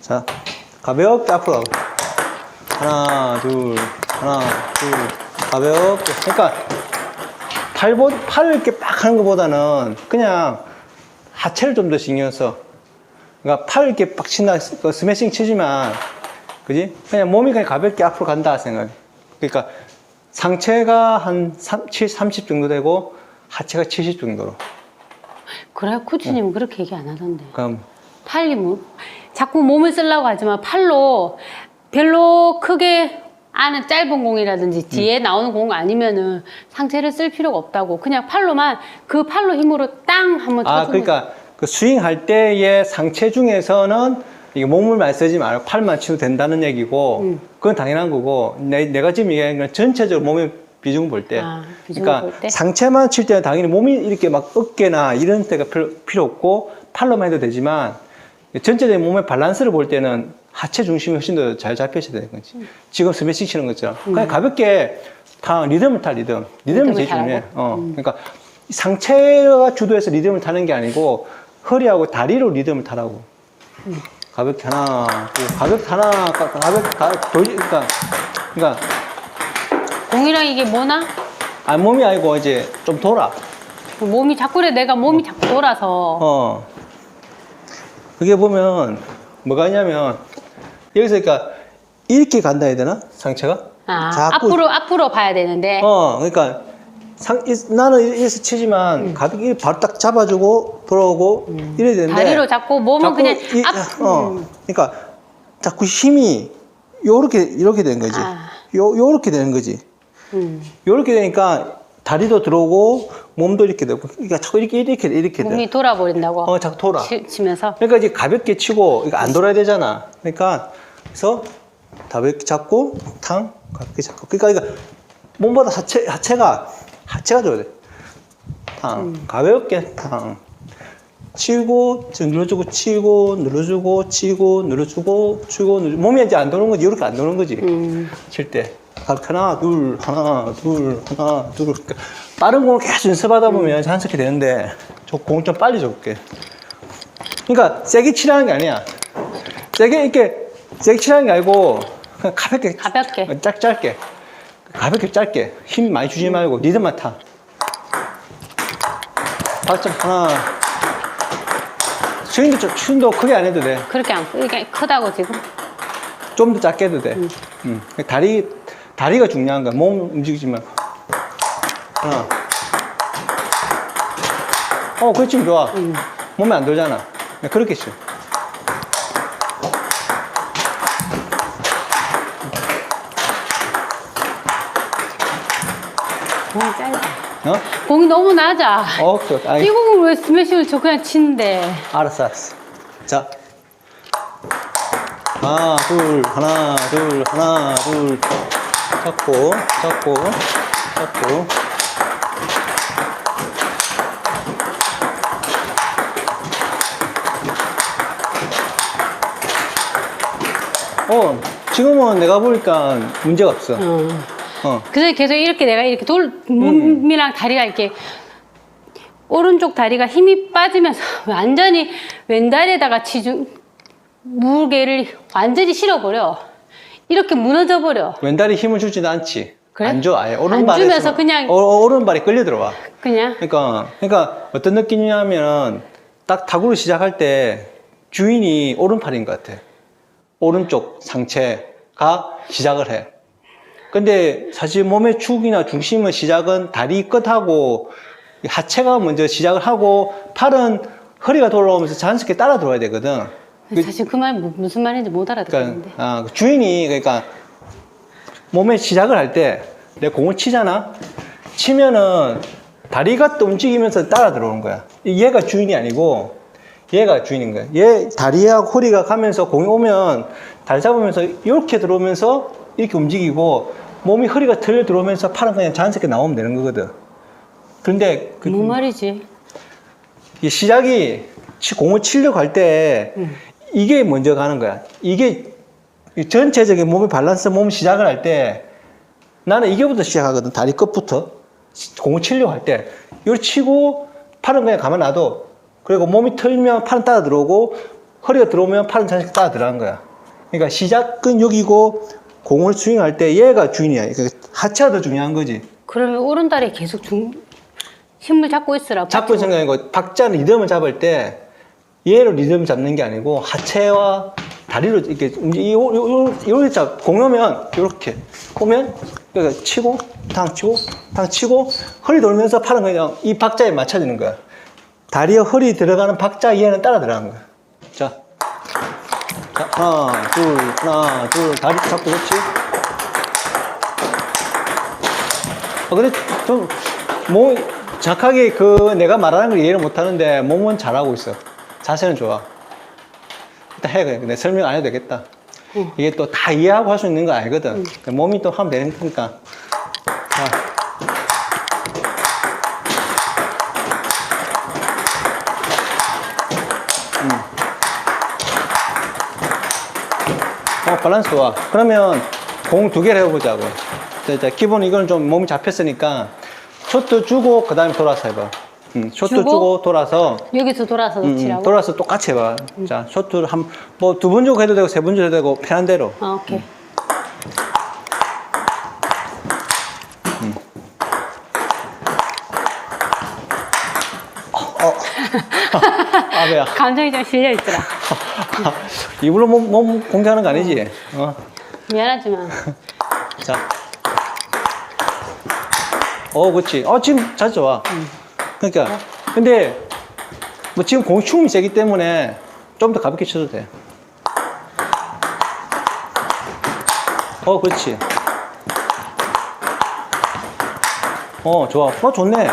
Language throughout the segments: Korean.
자, 가볍게 앞으로. 하나, 둘, 하나, 둘. 가볍게. 그러니까, 팔보, 팔을 이렇게 빡 하는 것보다는 그냥 하체를 좀 더 신경 써. 그러니까 팔을 이렇게 빡 친다, 그 스매싱 치지만, 그지? 그냥 몸이 그냥 가볍게 앞으로 간다 생각해. 그러니까, 상체가 한 3, 7, 30 정도 되고, 하체가 70 정도로. 그래 코치님은 그렇게 얘기 안 하던데. 그럼, 팔이 뭐 자꾸 몸을 쓰려고 하지만 팔로 별로 크게 아는 짧은 공이라든지 뒤에 나오는 공 아니면은 상체를 쓸 필요가 없다고 그냥 팔로만 그 팔로 힘으로 땅 한번 아, 쳐주면 그러니까 그 스윙 할 때의 상체 중에서는 이게 몸을 많이 쓰지 말고 팔만 치도 된다는 얘기고, 음. 그건 당연한 거고, 내, 내가 지금 얘기하는 건 전체적으로 몸의 비중 볼 때. 아, 비중을 그러니까 볼 때? 상체만 칠 때는 당연히 몸이 이렇게 막 어깨나 이런 데가 필요, 없고, 팔로만 해도 되지만, 전체적인 몸의 밸런스를 볼 때는 하체 중심이 훨씬 더 잘 잡혀야 되는 거지. 음. 지금 스매싱 치는 것처럼. 그냥 가볍게 타, 리듬을 타, 리듬. 리듬이 리듬을 제일 중요해. 어. 그러니까 상체가 주도해서 리듬을 타는 게 아니고 허리하고 다리로 리듬을 타라고. 가볍게 하나, 둘, 가볍게 하나, 가- 가볍게 가, 돌, 그러니까, 그러니까 공이랑 이게 뭐나? 아 몸이 아니고 이제 좀 돌아. 몸이 자꾸 그래 내가 몸이 자꾸 돌아서 어. 그게 보면 뭐가 있냐면 여기서 그러니까 이렇게 간다 해야 되나 상체가? 아, 자꾸- 앞으로 앞으로 봐야 되는데 어, 그러니까 상, 이- 나는 이래서 치지만 음. 가볍게 바로 딱 잡아주고 돌아오고 이래야 되는데 다리로 잡고 몸은 자꾸 그냥 이- 앞 어, 음. 그러니까 자꾸 힘이 요렇게 이렇게 되는 거지. 아. 요 요렇게 되는 거지. 음. 요렇게 되니까 다리도 들어오고 몸도 이렇게 되고 그러니까 자꾸 이렇게 이렇게 이렇게 돼. 몸이 돌아버린다고 어, 자꾸 돌아. 치, 치면서 그러니까 이제 가볍게 치고 이거 안 돌아야 되잖아. 그러니까 그래서 가볍게 잡고 탕 가볍게 잡고 그러니까 이거 몸보다 하체 하체가 하체가 줘야 돼. 탕 가볍게 탕 치고 눌러주고 치고 눌러주고 치고 눌러주고 치고 눌러 몸이 이제 안 도는 거지 이렇게 안 도는 거지 음. 칠 때. 하나 둘 하나 둘 하나 둘 그러니까 빠른 공을 계속 연습하다 보면 자연스럽게 되는데 저 공 좀 빨리 줘볼게. 그러니까 세게 치라는 게 아니야. 세게 이렇게 세게 치라는 게 아니고 가볍게 가볍게. 짧 짧게 가볍게 짧게 힘 많이 주지 말고 리듬만 타. 박점 하나. 스윙도 좀- 스윙도 크게 안 해도 돼. 그렇게 안 이게 크다고 지금 좀 더 작게 해도 돼. 음. 다리 다리가 중요한 거야. 몸 움직이지 말고. 하나. 어, 그렇지 좋아. 몸이 안 돌잖아. 그냥 그렇게 쳐. 공이 짧아 어? 공이 너무 낮아 어, 그, 아이, 이 공을 왜 스매싱을 저 그냥 치는데 알았어, 알았어. 자. 하나, 둘, 하나, 둘, 하나, 둘. 잡고, 잡고, 잡고. 어, 지금은 내가 보니까 문제가 없어. 어. 어. 그래서 계속 이렇게 내가 이렇게 돌 몸이랑 다리가 이렇게 오른쪽 다리가 힘이 빠지면서 완전히 왼다리에다가 치중 무게를 완전히 실어버려 이렇게 무너져 버려 왼다리 힘을 주지도 않지. 그래? 안 줘, 아예. 안 오른발에. 주면서 그냥- 오, 오른발이 끌려 들어와. 그냥 그러니까, 그러니까 어떤 느낌이냐면 딱 타구를 시작할 때 주인이 오른팔인 것 같아. 오른쪽 상체가 시작을 해. 근데 사실 몸의 축이나 중심의 시작은 다리 끝하고 하체가 먼저 시작을 하고 팔은 허리가 돌아오면서 자연스럽게 따라 들어와야 되거든. 사실 그 말 무슨 말인지 못 그러니까 알아듣겠는데 아, 그 주인이 그러니까 몸에 시작을 할 때 내 공을 치잖아. 치면은 다리가 또 움직이면서 따라 들어오는 거야. 얘가 주인이 아니고 얘가 주인인 거야. 얘 다리하고 허리가 가면서 공이 오면 다리 잡으면서 이렇게 들어오면서 이렇게 움직이고 몸이 허리가 틀려 들어오면서 팔은 그냥 자연스럽게 나오면 되는 거거든. 그런데 그 뭔 말이지 이 시작이 치- 공을 치려고 할때 이게 먼저 가는 거야. 이게 이 전체적인 몸의 밸런스 몸 시작을 할 때 나는 이게부터 시작하거든. 다리 끝부터. 공을 치려고 할 때. 이걸 치고 팔은 그냥 가만 놔둬. 그리고 몸이 틀면 팔은 따라 들어오고 허리가 들어오면 팔은 자식 따라 들어가는 거야. 그러니까 시작은 여기고 공을 스윙할 때 얘가 주인이야. 그러니까 하체가 더 중요한 거지. 그러면 오른다리에 계속 중, 힘을 잡고 있으라. 잡고 있는 게 아니고 박자는 리듬을 잡을 때 얘로 리듬 잡는 게 아니고 하체와 다리로 이렇게 움직 이렇게 잡 공오면 이렇게 오면 그러니까 치고 탕 치고 탕 치고 허리 돌면서 팔은 그냥 이 박자에 맞춰지는 거야. 다리와 허리 들어가는 박자 얘는 따라 들어가는 거야. 자, 자 하나 둘 하나 둘 다리 잡고 그렇지. 어, 근데 좀, 몸, 정확하게 그 내가 말하는 걸 이해를 못 하는데 몸은 잘하고 있어. 자세는 좋아. 일단 해, 그냥. 내 설명 안 해도 되겠다. 이게 또 다 이해하고 할 수 있는 거 알거든. 몸이 또 하면 되는 테니까. 밸런스 좋아. 그러면 공 두 개를 해보자고. 자, 자, 기본 이건 좀 몸이 잡혔으니까 쇼트 주고 그 다음에 돌아서 해봐. 음, 쇼트 주고? 주고, 돌아서 여기서 돌아서 음, 음, 치라고? 돌아서 똑같이 해봐. 자, 쇼트를 한, 뭐 두 번 주고 해도 되고 세번 주고 해도 되고 편한 대로. 아, 오케이. 아베야. 감정이 좀 실려 있더라. 입으로 몸, 몸 공개하는 거 아니지? 어. 미안하지만. 자. 어, 그렇지. 어, 지금 잘 좋아. 그러니까. 근데, 뭐 지금 공이 충분히 세기 때문에 좀 더 가볍게 쳐도 돼. 어, 그렇지. 어, 좋아. 어, 좋네.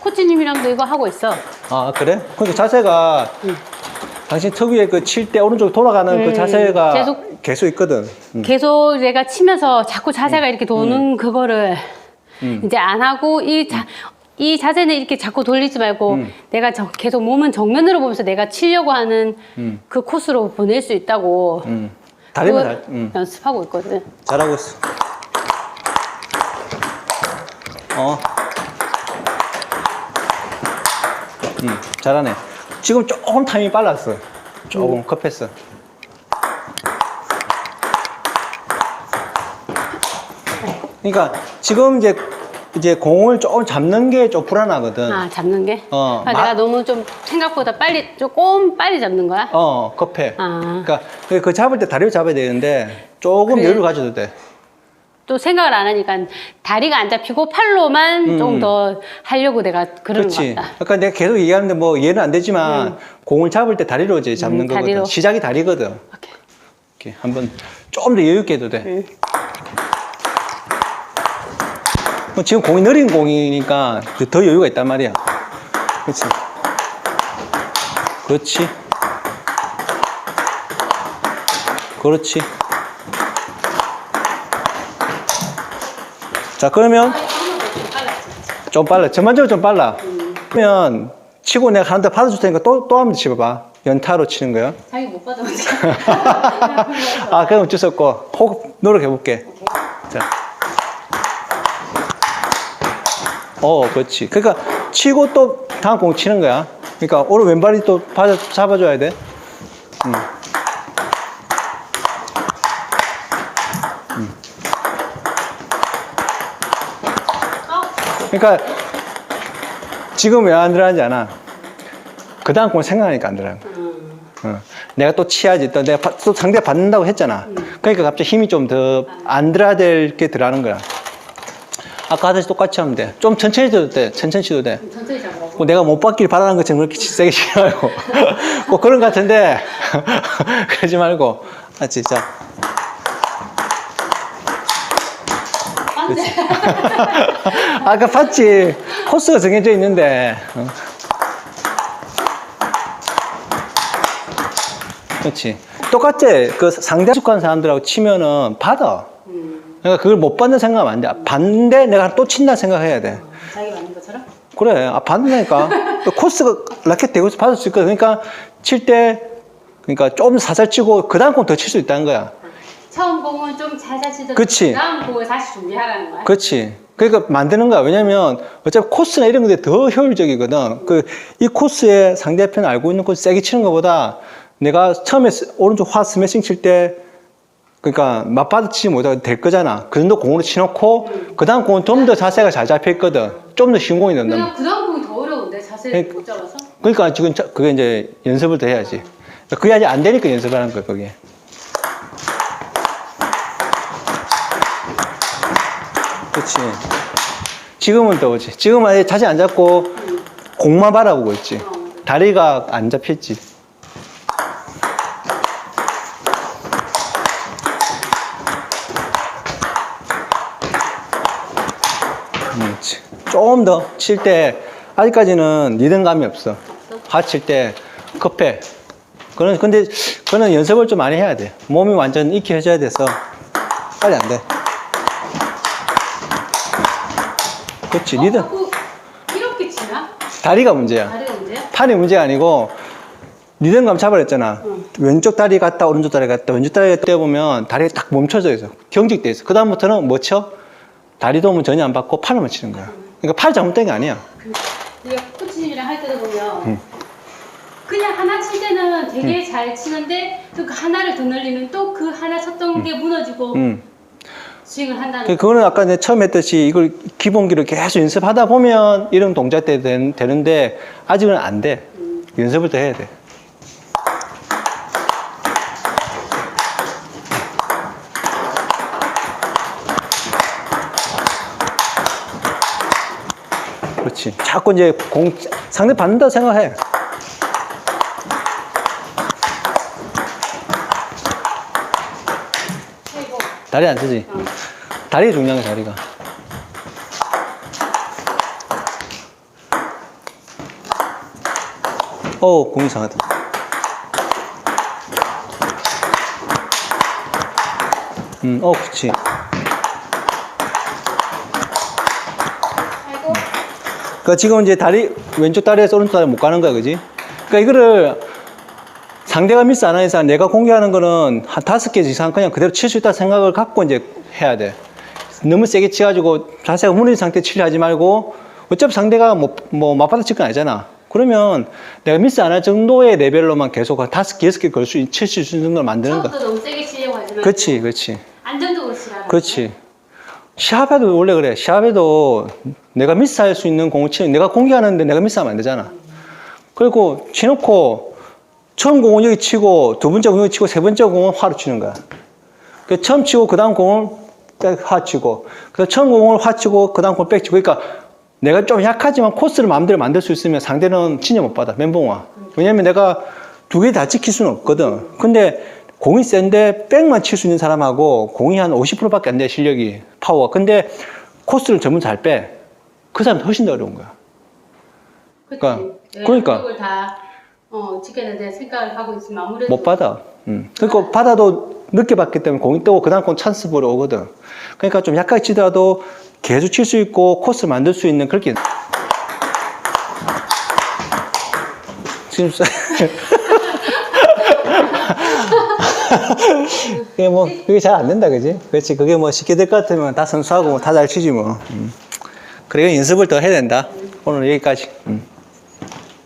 코치님이랑도 이거 하고 있어. 아, 그래? 그러니까 자세가 당신 특유의 그 칠 때 오른쪽 돌아가는 그 음, 자세가 계속- 계속 있거든. 음. 계속 내가 치면서 자꾸 자세가 이렇게 도는 그거를 음. 이제 안 하고 이 자, 이 자세는 이렇게 자꾸 돌리지 말고 음. 내가 저- 계속 몸은 정면으로 보면서 내가 치려고 하는 음. 그 코스로 보낼 수 있다고 음. 다리만 그거 잘, 음. 연습하고 있거든. 잘하고 있어. 어. 음, 잘하네. 지금 조금 타이밍이 빨랐어. 조금 음. 급했어. 그러니까 지금 이제 이제 공을 조금 잡는 게 좀 불안하거든. 아 잡는 게? 어, 아, 마- 내가 너무 좀 생각보다 빨리 조금 빨리 잡는 거야? 어, 급해. 아. 그러니까 그- 그 잡을 때 다리를 잡아야 되는데 조금 그래. 여유를 가져도 돼. 또 생각을 안 하니까 다리가 안 잡히고 팔로만 음. 좀더 하려고 내가 그러는 그렇지. 것 같다. 그러니까 내가 계속 얘기하는데 뭐 얘는 안 되지만 공을 잡을 때 다리로 이제 잡는 음, 거거든. 다리로. 시작이 다리거든. 오케이. 이렇게 한번 좀더 여유 있게 해도 돼. 음. 뭐 지금 공이 느린 공이니까 그더 여유가 있단 말이야. 그렇지. 그렇지. 그렇지. 자, 그러면 좀 빨라. 전반적으로 좀 빨라. 그러면 치고 내가 한대 받아줄 테니까 또, 또 한번 치봐봐. 연타로 치는 거야. 자기 못 받으면 아, 그럼 어쩔 수 없고, 호흡 노력해볼게. 자. 어, 그렇지. 그러니까 치고 또 다음 공 치는 거야. 그러니까 오른 왼발이 또 받아, 잡아줘야 돼. 음. 음. 그러니까 지금 왜 안 들어가는지 아나? 그 다음 공 생각하니까 안 들어가는 거야. 어. 내가 또 치야지. 또 내가 바- 또 상대 받는다고 했잖아. 그러니까 갑자기 힘이 좀 더 안 들어야 될 게 들어가는 거야. 아까 하듯이 똑같이 하면 돼. 좀 천천히 쳐도 돼. 천천히 쳐도 돼. 천천히 잡으라고. 뭐 내가 못 받길 바라는 것처럼 그렇게 세게 치지 말고. 뭐 그런 것 같은데. 그러지 말고. 아, 진짜. 그렇지. 아까 봤지. 코스가 정해져 있는데. 어. 그렇지. 똑같지. 그 상대 숙한 사람들하고 치면은 받아. 그러니까 그걸 못 받는 생각하면 안 돼. 받는데 내가 또 친다 생각해야 돼. 자기 맞는 것처럼? 그래. 아, 받는다니까. 또 코스가 라켓 대고 서 받을 수 있거든. 그러니까 칠 때, 그러니까 좀 살살 치고 그 다음 공더칠 수 있다는 거야. 처음 공은 좀 살살 치더라도 그치. 다음 공을 다시 준비하라는 거야. 그렇지. 그러니까 만드는 거야. 왜냐면 어차피 코스나 이런 것들이 더 효율적이거든. 그 이 코스에 상대편 알고 있는 코스 세게 치는 것보다 내가 처음에 스- 오른쪽 화 스매싱 칠 때 그러니까 맞받아 치지 못하고 될 거잖아. 그 정도 공으로 치놓고 그 다음 공은 좀 더 자세가 잘 잡혀 있거든. 좀 더 쉬운 공이. 그냥 그 다음 공이 더 어려운데 자세를 그러니까- 못 잡아서. 그러니까 지금 자- 그게 이제 연습을 더 해야지. 그게 아직 안 되니까 연습을 하는 거야, 그게. 그렇지. 지금은 더 오지. 지금은 아예 자세 안 잡고 공만 바라보고 있지. 다리가 안 잡혔지. 그렇지. 조금 더 칠 때 아직까지는 리듬감이 없어. 하칠 때 급해. 그런 근데 그는 연습을 좀 많이 해야 돼. 몸이 완전 익혀져야 돼서 빨리 안 돼. 그렇지. 어, 리듬 자꾸 이렇게 치나? 다리가 문제야. 다리가 문제야? 팔이 문제가 아니고 리듬감 잡아냈잖아. 왼쪽 다리 갔다 오른쪽 다리 갔다 왼쪽 다리 갔다 보면 다리가 딱 멈춰져 있어. 경직돼 있어. 그 다음부터는 뭐 쳐? 다리 도움은 전혀 안 받고 팔만 치는 거야. 그러니까 팔 잘못된 게 아니야. 그, 우리가 코치님이랑 할 때도 보면 응. 그냥 하나 칠 때는 되게 잘 치는데 또 그 하나를 더 늘리면 또 그 하나 쳤던 게 무너지고 음. 스윙을 한다는 그- 그거는 아까 내가 처음 했듯이 이걸 기본기를 계속 연습하다 보면 이런 동작 때 된- 되는데 아직은 안 돼. 연습을 더 해야 돼. 그렇지. 자꾸 이제 공 상대 받는다 생각해. 다리 안 쓰지. 어. 다리 중요한 게 다리가. 어, 공 이 상하다. 음, 어, 그치. 그니까 지금 이제 다리, 왼쪽 다리에서 오른쪽 다리 못 가는 거야, 그지? 그니까 이거를 상대가 미스 안 이상 내가 공개하는 거는 한 다섯 개 이상 그냥 그대로 칠 수 있다 생각을 갖고 이제 해야 돼. 너무 세게 치가지고 자세가 무너진 상태 치려 하지 말고 어차피 상대가 뭐, 뭐 맞받아 칠 건 아니잖아. 그러면 내가 미스 안 할 정도의 레벨로만 계속 한 다섯 개, 여섯 개 걸 수, 칠수 있는 걸 만드는 거야. 너무 세게 치려고 하지 말고 그렇지, 그렇지. 안정적으로 치라는 그렇지. 시합에도 원래 그래. 시합에도 내가 미스할 수 있는 공을 치는, 내가 공개하는데 내가 미스하면 안 되잖아. 그리고 치놓고 처음 공은 여기 치고 두 번째 공은 여기 치고 세 번째 공은 화로 치는 거야. 그 처음 치고 그 다음 공을 백 화 치고 그 처음 공을 화 치고 그 다음 공을 백 치고 그러니까 내가 좀 약하지만 코스를 마음대로 만들 수 있으면 상대는 진짜 못 받아 멘붕 와. 왜냐면 내가 두 개 다 지킬 수는 없거든. 근데 공이 센데 백만 칠 수 있는 사람하고 공이 한 50%밖에 안 돼 실력이 파워가. 근데 코스를 전부 잘 빼. 그 사람 훨씬 더 어려운 거야. 그러니까, 내가 그러니까. 한쪽을 다 어, 지켜야 되는데 생각을 하고 있으면 아무래도 못 받아. 음. 그러니까 받아도 늦게 받기 때문에 공이 뜨고 그 다음 공 찬스 보러 오거든. 그러니까 좀 약하게 치더라도 계속 칠 수 있고 코스 만들 수 있는 그렇게. 지금 써- 그게 뭐 그게 잘 안 된다 그지? 그렇지 그게 뭐 쉽게 될 것 같으면 다 선수하고 다 잘 치지 뭐. 음. 그래 연습을 더 해야 된다. 오늘 여기까지. 음.